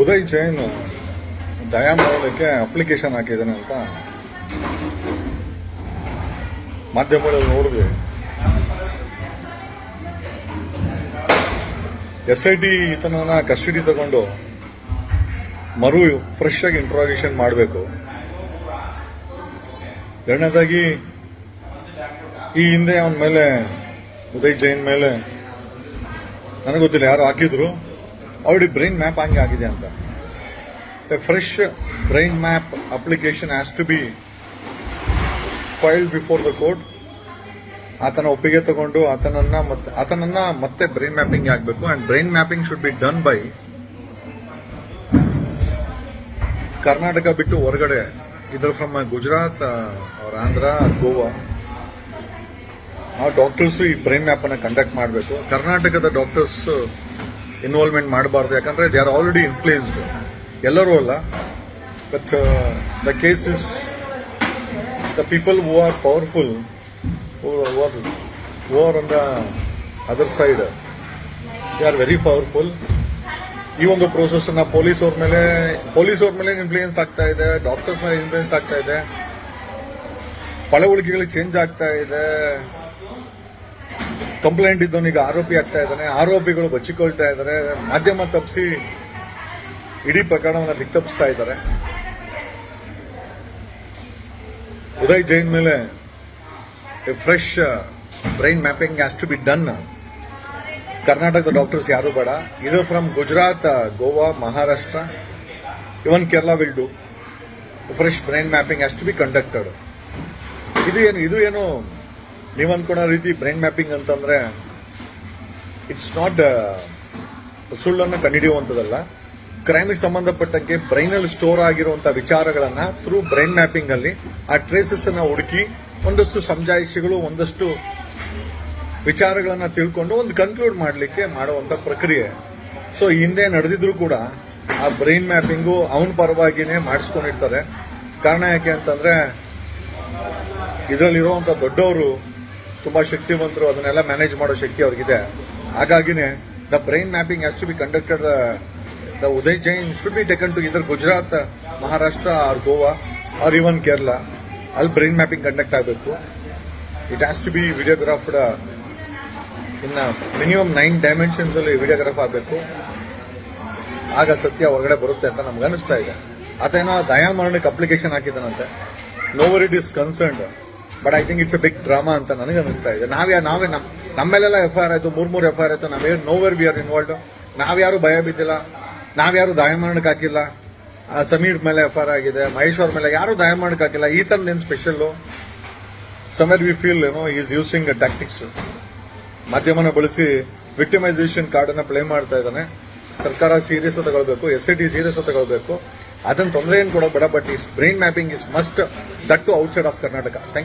ಉದಯ್ ಜೈನ್ ದಯಾ ಮಾಡೋದಕ್ಕೆ ಅಪ್ಲಿಕೇಶನ್ ಹಾಕಿದ್ದಾನೆ ಅಂತ ಮಾಧ್ಯಮಗಳಲ್ಲಿ ನೋಡಿದ್ವಿ. ಎಸ್ ಐ ಟಿ ಈತನನ್ನ ಕಸ್ಟಡಿ ತಗೊಂಡು ಮರು ಫ್ರೆಶ್ ಆಗಿ ಇಂಟ್ರಾಗೇಷನ್ ಮಾಡಬೇಕು. ಎರಡನೇದಾಗಿ, ಈ ಹಿಂದೆ ಅವನ ಮೇಲೆ, ಉದಯ್ ಜೈನ್ ಮೇಲೆ, ನನಗೆ ಗೊತ್ತಿಲ್ಲ ಯಾರು ಹಾಕಿದ್ರು. ಅವ್ರಿಗೆ ಬ್ರೈನ್ ಮ್ಯಾಪ್ ಹಂಗೆ ಆಗಿದೆ ಅಂತ. Fresh brain map application has to be filed before the court ಆತನ ಒಪ್ಪಿಗೆ ತಗೊಂಡು ಆತನನ್ನ ಮತ್ತೆ ಆತನನ್ನ ಮತ್ತೆ ಬ್ರೈನ್ ಮ್ಯಾಪಿಂಗ್ ಆಗಬೇಕು and brain mapping should be done by Karnataka ಬಿಟ್ಟು ಹೊರಗಡೆ ಇದರ್ ಫ್ರಮ್ ಗುಜರಾತ್ ಅವ್ರ ಆಂಧ್ರ ಗೋವಾ ಆ ಡಾಕ್ಟರ್ಸ್ ಈ ಬ್ರೈನ್ ಮ್ಯಾಪ್ ಅನ್ನ ಕಂಡಕ್ಟ್ ಮಾಡಬೇಕು. ಕರ್ನಾಟಕದ ಡಾಕ್ಟರ್ಸ್ ಇನ್ವಾಲ್ವ್ಮೆಂಟ್ ಮಾಡಬಾರ್ದು. ಯಾಕಂದ್ರೆ ದೇ ಆರ್ ಆಲ್ರೆಡಿ ಇನ್ಫ್ಲೂಯೆನ್ಸ್ಡ್ ಎಲ್ಲರೂ ಅಲ್ಲ. But the case is the people who are powerful who are, on the other side they are very powerful. ಈ ಒಂದು ಪ್ರೋಸೆಸ್ ಅನ್ನ ಪೊಲೀಸ್ ಅವ್ರ ಮೇಲೆ ಪೊಲೀಸ್ ಅವ್ರ ಮೇಲೆ ಇನ್ಫ್ಲೂಯೆನ್ಸ್ ಆಗ್ತಾ ಇದೆ ಡಾಕ್ಟರ್ಸ್ ಮೇಲೆ ಇನ್ಫ್ಲೂಯೆನ್ಸ್ ಆಗ್ತಾ ಇದೆ. ಪಳವಳಿಕೆಗಳು ಚೇಂಜ್ ಆಗ್ತಾ ಇದೆ. ಕಂಪ್ಲೇಂಟ್ ಇದ್ದವನಿಗೆ ಆರೋಪಿ ಆಗ್ತಾ ಇದ್ದಾನೆ. ಆರೋಪಿಗಳು ಬಚ್ಚಿಕೊಳ್ತಾ ಇದ್ದಾರೆ. ಮಾಧ್ಯಮ ತಪ್ಪಿಸಿ ಇಡೀ ಪ್ರಕರಣವನ್ನು ದಿಕ್ತಪ್ಪಿಸ್ತಾ ಇದ್ದಾರೆ. ಉದಯ್ ಜೈನ್ ಮೇಲೆ fresh brain mapping has to be done ಕರ್ನಾಟಕದ ಡಾಕ್ಟರ್ಸ್ ಯಾರು ಬೇಡ. ಇದು from Gujarat Goa Maharashtra even Kerala will do fresh brain mapping has to be conducted ಇದು ಏನು ಇದು ಏನು ನೀವು ಅನ್ಕೊಳ್ಳೋ ರೀತಿ ಬ್ರೈನ್ ಮ್ಯಾಪಿಂಗ್ ಅಂತಂದ್ರೆ ಇಟ್ಸ್ ನಾಟ್ ಸುಳ್ಳನ್ನು ಕಂಡುಹಿಡಿಯುವಂಥದ್ದಲ್ಲ. ಕ್ರೈಮಿಗೆ ಸಂಬಂಧಪಟ್ಟಂಗೆ ಬ್ರೈನಲ್ಲಿ ಸ್ಟೋರ್ ಆಗಿರುವಂಥ ವಿಚಾರಗಳನ್ನ ಥ್ರೂ ಬ್ರೈನ್ ಮ್ಯಾಪಿಂಗ್ ಅಲ್ಲಿ ಆ ಟ್ರೇಸಸ್ ಅನ್ನ ಹುಡುಕಿ ಒಂದಷ್ಟು ಸಮಜಾಯಿಷಿಗಳು ಒಂದಷ್ಟು ವಿಚಾರಗಳನ್ನ ತಿಳ್ಕೊಂಡು ಒಂದು ಕನ್ಕ್ಲೂಡ್ ಮಾಡಲಿಕ್ಕೆ ಮಾಡುವಂತ ಪ್ರಕ್ರಿಯೆ. ಸೊ ಹಿಂದೆ ನಡೆದಿದ್ರು ಕೂಡ ಆ ಬ್ರೈನ್ ಮ್ಯಾಪಿಂಗು ಅವನ ಪರವಾಗಿನೇ ಮಾಡಿಸ್ಕೊಂಡಿರ್ತಾರೆ. ಕಾರಣ ಯಾಕೆ ಅಂತಂದ್ರೆ, ಇದರಲ್ಲಿರುವಂಥ ದೊಡ್ಡವರು ತುಂಬಾ ಶಕ್ತಿವಂತರು, ಅದನ್ನೆಲ್ಲ ಮ್ಯಾನೇಜ್ ಮಾಡೋ ಶಕ್ತಿ ಅವ್ರಿಗಿದೆ. ಹಾಗಾಗಿನೇ the brain mapping has to be conducted the Uday Jain should be taken to either Gujarat Maharashtra or Goa or even Kerala ಅಲ್ಲಿ ಬ್ರೈನ್ ಮ್ಯಾಪಿಂಗ್ ಕಂಡಕ್ಟ್ ಆಗಬೇಕು. It has to be videographed in a minimum nine dimensions ಅಲ್ಲಿ videograph ಆಗಬೇಕು. ಆಗ ಸತ್ಯ ಹೊರಗಡೆ ಬರುತ್ತೆ ಅಂತ ನಮ್ಗೆ ಅನಿಸ್ತಾ ಇದೆ. ದಯಾ ದಯಾಮರಣಕ್ಕೆ application ಹಾಕಿದ್ದಾನಂತೆ. However it is concerned but I think it's a big drama ಅಂತ ನನಗೆ ಅನಿಸ್ತಾ ಇದೆ. ನಾವ್ಯಾ ನಾವೇ ನಮ್ ನಮ್ಮೆಲ್ಲ ಎಫ್ ಐ ಆರ್ ಆಯ್ತು, ಮೂರ್ ಮೂರ್ ಎಫ್ ಐ ಆರ್ ಆಯ್ತು, ನಾವೇ ನೋವರ್ ವಿ ಆರ್ ಇನ್ವಾಲ್ವ್ ನಾವ್ಯಾರು ಭಯ ಬಿದ್ದಿಲ್ಲ. ನಾವ್ಯಾರು ದಯಾಮರಣಕ್ಕೆ ಹಾಕಿಲ್ಲ. ಸಮೀರ್ ಮೇಲೆ ಎಫ್ ಆರ್ ಆಗಿದೆ, ಮಹೇಶ್ ಅವ್ರ ಮೇಲೆ ಯಾರು ದಯಾಮರಣಕ್ಕೆ ಹಾಕಿಲ್ಲ. ಈ ತರದೇನು ಸ್ಪೆಷಲ್ ಸಮರ್ ವಿ ಫೀಲ್ ಏನೋ ಈಸ್ ಯೂಸಿಂಗ್ ಟ್ಯಾಕ್ಟಿಕ್ಸ್ ಮಾಧ್ಯಮನ ಬಳಸಿ ವಿಕ್ಟಿಮೈಸೇಷನ್ ಕಾರ್ಡ್ ಅನ್ನ ಪ್ಲೇ ಮಾಡ್ತಾ ಇದ್ದಾನೆ. ಸರ್ಕಾರ ಸೀರಿಯಸ್ ತಗೊಳ್ಬೇಕು ಎಸ್ ಐ ಟಿ ಸೀರಿಯಸ್ ತಗೊಳ್ಬೇಕು. ಅದನ್ನ ತೊಂದರೆ ಏನು ಕೊಡೋ ಬೇಡ but is brain mapping is must that to outside of Karnataka thank